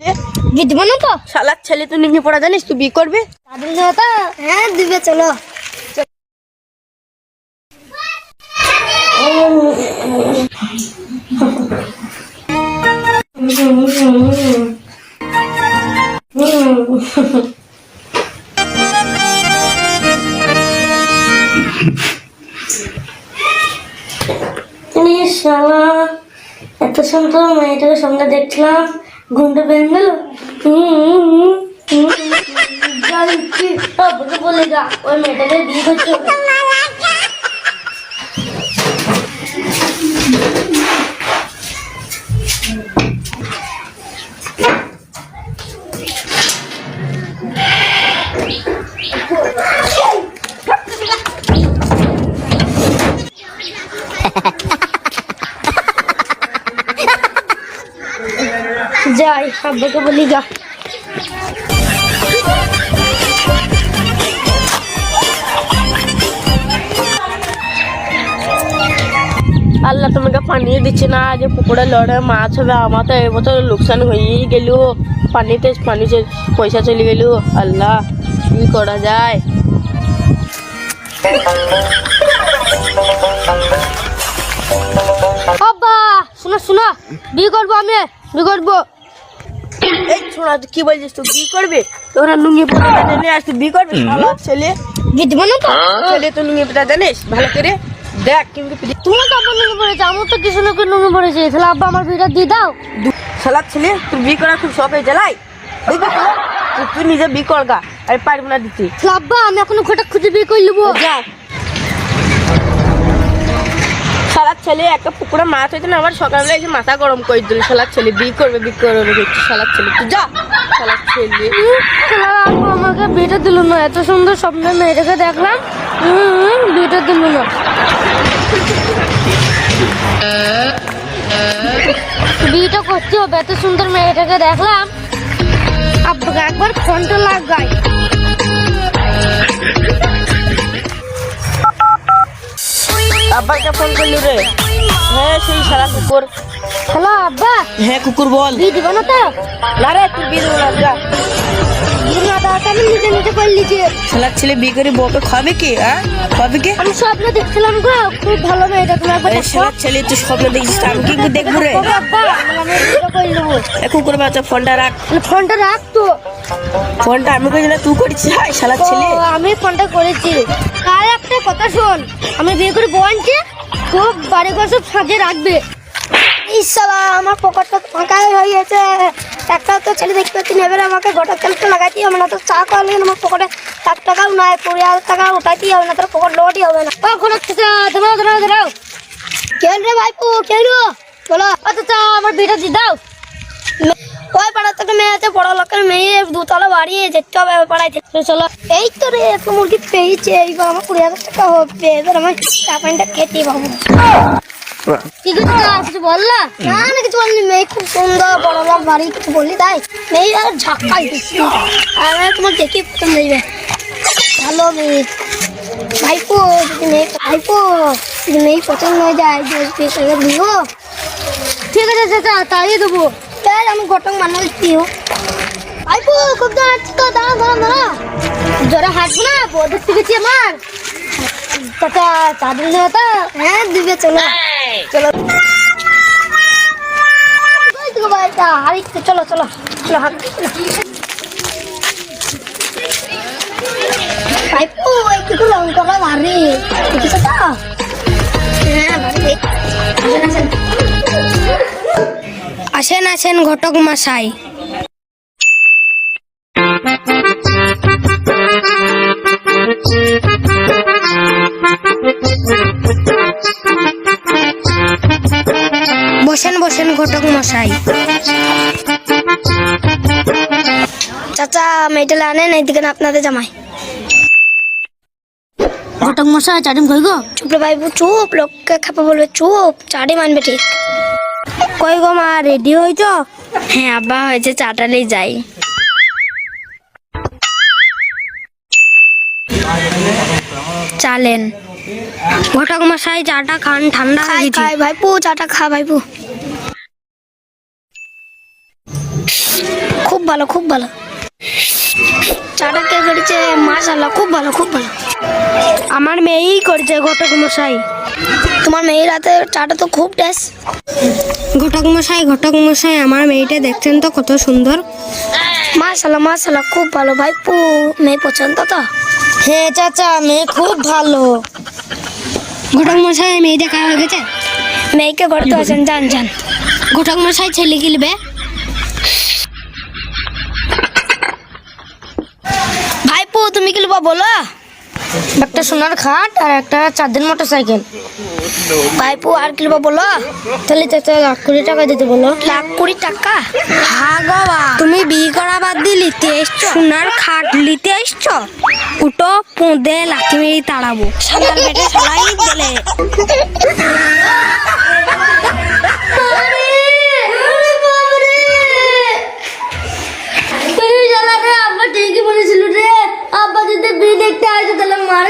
না তো? শালার ছেলে তুই নিয়ে পড়া জানিস তুই বিয়ে করবি? তাদের কথা হ্যাঁ দিবে চলো। তুমি শালা এত সুন্দর মেয়েটাকে সামনে দেখলাম ঘুমটা ভেঙে গেল বলে যা ওই মেয়েটাকে বিয়ে করতে যাই, আব্বাকে বলি যা। আল্লাহ তোমাকে পানি দিচ্ছে না, যে পুকুরে লড়ে মাছ হবে, আমার তো এবছর লোকসান হয়েই গেল। পানিতে পানিতে পয়সা চলে গেল। আল্লাহ, কি করা যায়? আব্বা, শোনো শোনো বিয়ে করব আমি? বিয়ে করব? এই ছোড়া কি বলছিস? তুই বিয়ে করবে? তোরা লুঙ্গি পরে নিয়ে আসতে বিয়ে করবে? শালা ছেলে। বিয়ে দিব না তো? ছেলে তো লুঙ্গি পরে জানিস ভালো করে দেখ কিন্তু তুমি তো আব্বা নুঙ্গি পড়েছে আমার তো কিছু লোকের নুঙ্গি পড়েছে তাহলে আব্বা আমার বিয়েটা দিয়ে দাও। শালার ছেলে তুই বিয়ে করার খুব শখ হয়েছে লাই বুঝলি তুই নিজে বিয়ে কর গা পারব না দিতে। আব্বা আমি এখন ঘটা খুঁজে বিয়ে করে নেব? যা। শালার ছেলে, একটা পুকুরে মাছ হয়েছে না আমার সকালবেলা এসে মাথা গরম করে দিল, শালার ছেলে, বিয়ে করবে বিয়ে করবে দেখছি শালার ছেলে, তুই যা, শালার ছেলে। আমাকে বিয়েটা দিল না, এত সুন্দর স্বপ্নের মেয়েটাকে দেখলাম বিয়েটা দিল না। বিয়েটা করতে হবে, এত সুন্দর মেয়েটাকে দেখলাম। আব্বাকে একবার ফোনটা লাগাই। আব্বাকে ফোন করলি রে। হ্যাঁ সেই শালা কুকুর। হ্যালো আব্বা। হ্যাঁ কুকুর বল। বিয়ে দিব না তো? না রে তুই বিয়ে দেবো না যা। ছেলে বিয়ে করে বউকে খাবে কি হ্যাঁ খাবে কি? আমি স্বপ্ন দেখছিলাম গো খুব ভালো ছেলে তুই স্বপ্ন দেখছিস আমি কি দেখব রে? করে বাচ্চা ফোনটা রাখ। ফোনটা রাখ তো। ফোনটা আমি তুই করেছিস? শালার ছেলে। আমি ফোনটা করেছি। আর একটা কথা শোন? আমি বিয়ে করে আনছি খুব বাড়ি ঘর সব সাজে রাখবে। ইসালা আমার পকেটটা ফাঁকাই হয়ে গেছে। একটা তো ছেলে দেখতে পাচ্ছি না, আমাকে গোটা তেলটা লাগাইতে হবে না তো চা আমার পকেটে এক টাকাও নাই কুড়ি হাজার টাকা উঠাইতেই হবে না তোর পকেট হবে না। কেন রে ভাইপু কেন? বলো। আচ্ছা আমার বিয়েটা দিয়ে দাও। ওই পাড়ার থেকে মেয়ে আছে? বড় লোকের মেয়ে, দুতলা বাড়ি, যেতে হবে পাড়ায় চলো। এই তো রে তো মুরগি পেয়েছে, এইবার আমার কুড়ি হাজার টাকা হবে। এবার আমার চা পানিটা খেতে পাবো। না না, কিছু মেয়ে খুব সুন্দর, বড় মেয়ে আর তোমার দেখি পছন্দ ভালো ভাইপো মেয়ে ভাইপো মেয়ে পছন্দ ঠিক আছে তাই দেবো। তাই আমি ঘটক মানুষ দিও। ভাইপো খুব দাঁড়াচ্ছি তো দাঁড়া দাঁড়া দাঁড়া। জোরে হাঁটবো না বোধ শিখেছি আমার। চাচা চা দিলে না তো হ্যাঁ দিবে, চলো। চলো। চলো চলো চলো, হাঁট। ভাইপো একটু দেখেছ আসেন আসেন ঘটক মশাই। বসেন বসেন ঘটক মশাই। চাচা মেয়েটা আনেন এইদিকে আপনাদের জামাই। ঘটক মশাই চাটিম কই গো? চুপ রে ভাই, চুপ, লোককে খাপা বলবে চুপ চাটি মানবে ঠিক। কই গো মা রেডি হইছ হ্যাঁ আব্বা হয়েছে চাটালেই যাই। চালেন। ঘটক মশাই চাটা খান ঠান্ডা হয়ে গেছে। খাই ভাইপু চাটা খা ভাইপু। খুব ভালো খুব ভালো। চাটা কে করেছে? মাশাল্লাহ খুব ভালো খুব ভালো। আমার মেয়েই করেছে ঘটক মশাই। তোমার মেয়ের হাতে চাটা তো খুব টেস্ট ঘটক মশাই ঘটক মশাই আমার মেয়েটা দেখছেন তো কত সুন্দর। মাশাল্লাহ মাশাল্লাহ খুব ভালো ভাই পু মেয়ে পছন্দ তো? হ্যাঁ চাচা মেয়ে খুব ভালো। ঘটক মশাই মেয়ে দেখা হয়ে গেছে? মেয়েকে করতে আছেন যান যান। ঘটক মশাই ছেলে কিনবে? ভাইপু তুমি কি নেবা বলো। একটা সোনার খাট আর একটা চারদিন মোটর সাইকেল ভাইপু আর কি বলো? তাহলে চাচা লাখ কোটি টাকা দিতে বলো লাখ কুড়ি টাকা? হ্যাঁ গো তুমি বিয়ে করা বাদ দিয়ে নিতে এসছো? সোনার খাট নিতে এসছো? উটো পোঁদে লাথি মেরে তাড়াবো বেটে সবাই গেলে। আব্বা যদি বিয়ে দেখতে আসে তাহলে মার